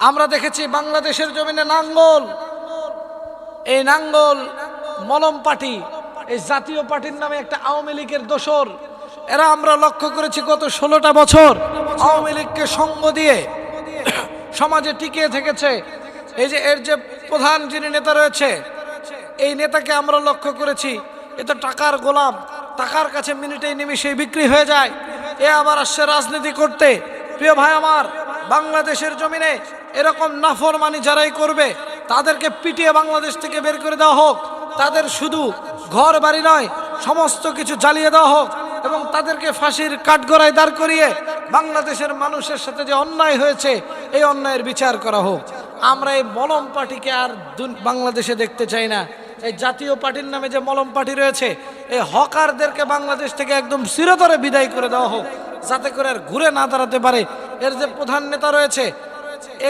আমরা দেখেছি বাংলাদেশের জমিনে নাঙ্গল। এই নাঙ্গল মলম পার্টি এই জাতীয় পার্টির নামে একটা আওয়ামী লীগের দোসর। এরা আমরা লক্ষ্য করেছি গত ষোলোটা বছর আওয়ামী লীগকে সঙ্গ দিয়ে সমাজে টিকিয়ে থেকেছে। এই যে এর যে প্রধান যিনি নেতা রয়েছে, এই নেতাকে আমরা লক্ষ্য করেছি। এ তো টাকার গোলাম, টাকার কাছে মিনিটেই নিমিশেই বিক্রি হয়ে যায়। এ আবার আসছে রাজনীতি করতে। প্রিয় ভাই আমার, বাংলাদেশের জমিনে এরকম নাফরমানি যারাই করবে, তাদেরকে পিটিয়ে বাংলাদেশ থেকে বের করে দেওয়া হোক। তাদের শুধু ঘর বাড়ি নয়, সমস্ত কিছু জ্বালিয়ে দেওয়া হোক এবং তাদেরকে ফাঁসির কাঠগড়ায় দাঁড় করিয়ে বাংলাদেশের মানুষের সাথে যে অন্যায় হয়েছে, এই অন্যায়ের বিচার করা হোক। আমরা এই মলম পার্টিকে আর বাংলাদেশে দেখতে চাই না। এই জাতীয় পার্টির নামে যে মলম পার্টি রয়েছে, এই হকারদেরকে বাংলাদেশ থেকে একদম চিরতরে বিদায় করে দেওয়া হোক। যাতে করে আর ঘুরে না দাঁড়াতে পারে। এর যে প্রধান নেতা রয়েছে,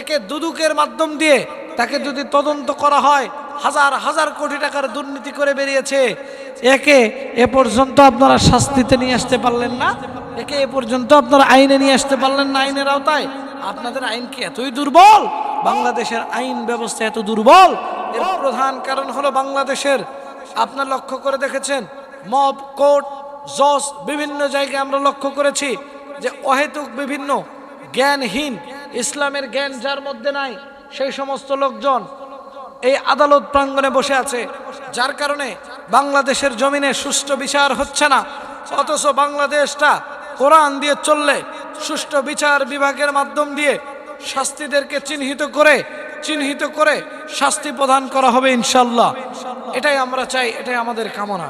একে দুদুকের মাধ্যম দিয়ে তাকে যদি তদন্ত করা হয়, হাজার হাজার কোটি টাকার দুর্নীতি করে বেরিয়েছে। একে এ পর্যন্ত আপনারা শাস্তিতে নিয়ে আসতে পারলেন না। একে এ পর্যন্ত আপনারা আইনে নিয়ে আসতে পারলেন না আইনের আওতায়। আপনাদের আইন কি এতই দুর্বল? বাংলাদেশের আইন ব্যবস্থা এত দুর্বল? এর প্রধান কারণ হলো বাংলাদেশের, আপনার লক্ষ্য করে দেখেছেন, মব কোর্ট জজ বিভিন্ন জায়গায় আমরা লক্ষ্য করেছি যে অহেতুক বিভিন্ন জ্ঞানহীন, ইসলামের জ্ঞান যার মধ্যে নাই, সেই সমস্ত লোকজন এই আদালত প্রাঙ্গণে বসে আছে। যার কারণে বাংলাদেশের জমিনে সুষ্ঠু বিচার হচ্ছে না। অথচ বাংলাদেশটা কোরআন দিয়ে চললে সুষ্ঠু বিচার বিভাগের মাধ্যম দিয়ে শাস্তিদেরকে চিহ্নিত করে চিহ্নিত করে শাস্তি প্রদান করা হবে ইনশাল্লাহ এটাই আমরা চাই, এটাই আমাদের কামনা।